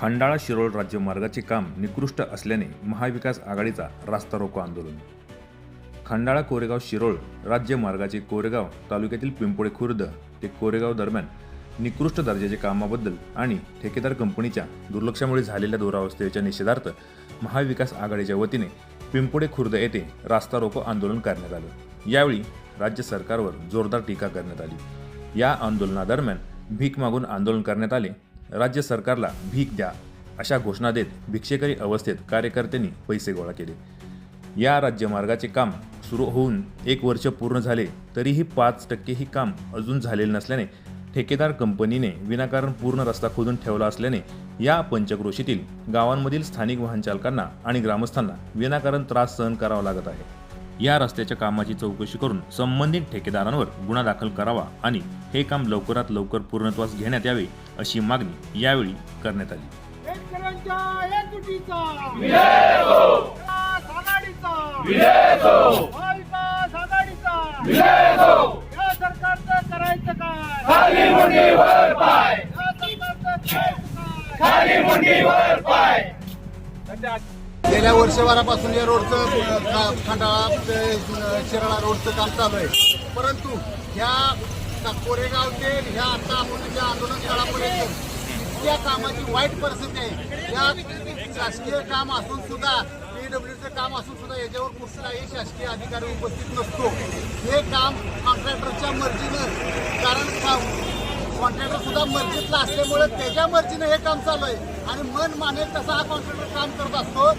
खंडाळा शिरोळ राज्यमार्गाचे काम निकृष्ट असल्याने महाविकास आघाडीचा रास्ता रोको आंदोलन. खंडाळा कोरेगाव शिरोळ राज्यमार्गाचे कोरेगाव तालुक्यातील पिंपोळे खुर्द ते कोरेगाव दरम्यान निकृष्ट दर्जाच्या कामाबद्दल आणि ठेकेदार कंपनीच्या दुर्लक्षामुळे झालेल्या दुरावस्थेच्या निषेधार्थ महाविकास आघाडीच्या वतीने पिंपोडे खुर्द येथे रास्ता रोको आंदोलन करण्यात आलं. यावेळी राज्य सरकारवर जोरदार टीका करण्यात आली. या आंदोलनादरम्यान भीक मागून आंदोलन करण्यात आले राज्य सरकारला भीक द्या अशा घोषणा देत भिक्षेकरी अवस्थेत कार्यकर्त्यांनी पैसे गोळा केले. या राज्यमार्गाचे काम सुरू होऊन एक वर्ष पूर्ण झाले तरीही पाच टक्केही काम अजून झालेले नसल्याने ठेकेदार कंपनीने विनाकारण पूर्ण रस्ता खोदून ठेवला असल्याने या पंचक्रोशीतील गावांमधील स्थानिक वाहनचालकांना आणि ग्रामस्थांना विनाकारण त्रास सहन करावा लागत आहे. या रस्त्याच्या कामाची चौकशी करून संबंधित ठेकेदारांवर गुन्हा दाखल करावा आणि हे काम लवकरात लवकर पूर्णत्वास घेण्यात यावे अशी मागणी यावेळी करण्यात आली. शेतकऱ्यांच्या एकजुटीचा विकास आघाडीचा महाविकास आघाडीचा या सरकारचं करायचं काय? खाली गेल्या वर्षभरापासून या रोडचं खंडाळा शिराळा रोडचं काम चालू आहे. परंतु ह्या कोरेगाव ते ह्या आता आपण ज्या आंदोलन काळापर्यंत इतक्या कामाची वाईट परिस्थिती आहे. या शासकीय काम असून सुद्धा पीडब्ल्यूचं काम असून सुद्धा याच्यावर कुठलाही शासकीय अधिकारी उपस्थित नसतो. हे काम कॉन्ट्रॅक्टरच्या मर्जीनं कारण कॉन्ट्रॅक्टर सुद्धा मर्जीतला असल्यामुळे त्याच्या मर्जीनं हे काम चालू आहे. आणि मन मानेल तसा हा कॉन्ट्रॅक्टर काम करत असतो.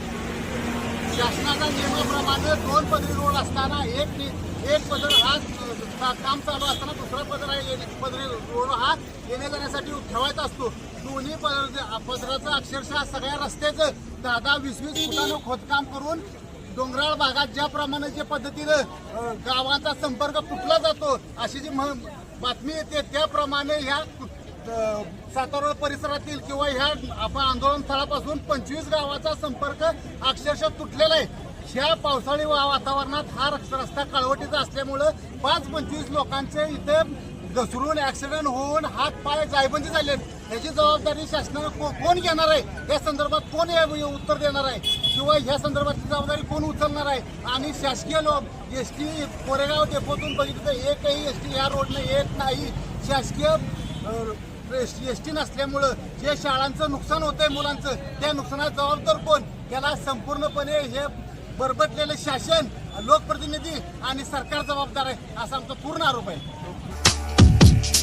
शासनाच्या नियमाप्रमाणे दोन पदरी रोड असताना एक एक पदर हा काम चालू असताना दुसरा पदर आहे येणे- पदरी रोड हा येण्या जाण्यासाठी ठेवायचा असतो. दोन्ही पदर पदराचं अक्षरशः सगळ्या रस्त्याचं दहा दहा वीस वीस फुटानं खोदकाम करून डोंगराळ भागात ज्याप्रमाणे जे पद्धतीनं गावांचा संपर्क तुटला जातो अशी जी म- बातमी येते त्याप्रमाणे ह्या सातारा परिसरातील किंवा ह्या आपण आंदोलन स्थळापासून पंचवीस गावाचा संपर्क अक्षरशः तुटलेला आहे. ह्या पावसाळी वा- वातावरणात हा रस्ता रस्ता कळवटीचा असल्यामुळं पाच पंचवीस लोकांचे इथे घसरून ऍक्सिडेंट होऊन हात पाय जायबंदी झाले याची जबाबदारी शासनानं कोण घेणार आहे? या संदर्भात कोण उत्तर देणार आहे? किंवा ह्या संदर्भातली जबाबदारी कोण उचलणार आहे? आणि शासकीय लोक एस टी कोरेगाव डेपोतून बघितलं तर एकही एस टी या रोडने येत नाही. शासकीय एस टी नसल्यामुळं जे शाळांचं नुकसान होतंय मुलांचं त्या नुकसानात जबाबदार कोण? त्याला संपूर्णपणे हे बरबटलेलं शासन लोकप्रतिनिधी आणि सरकार जबाबदार आहे असा आमचा पूर्ण आरोप आहे.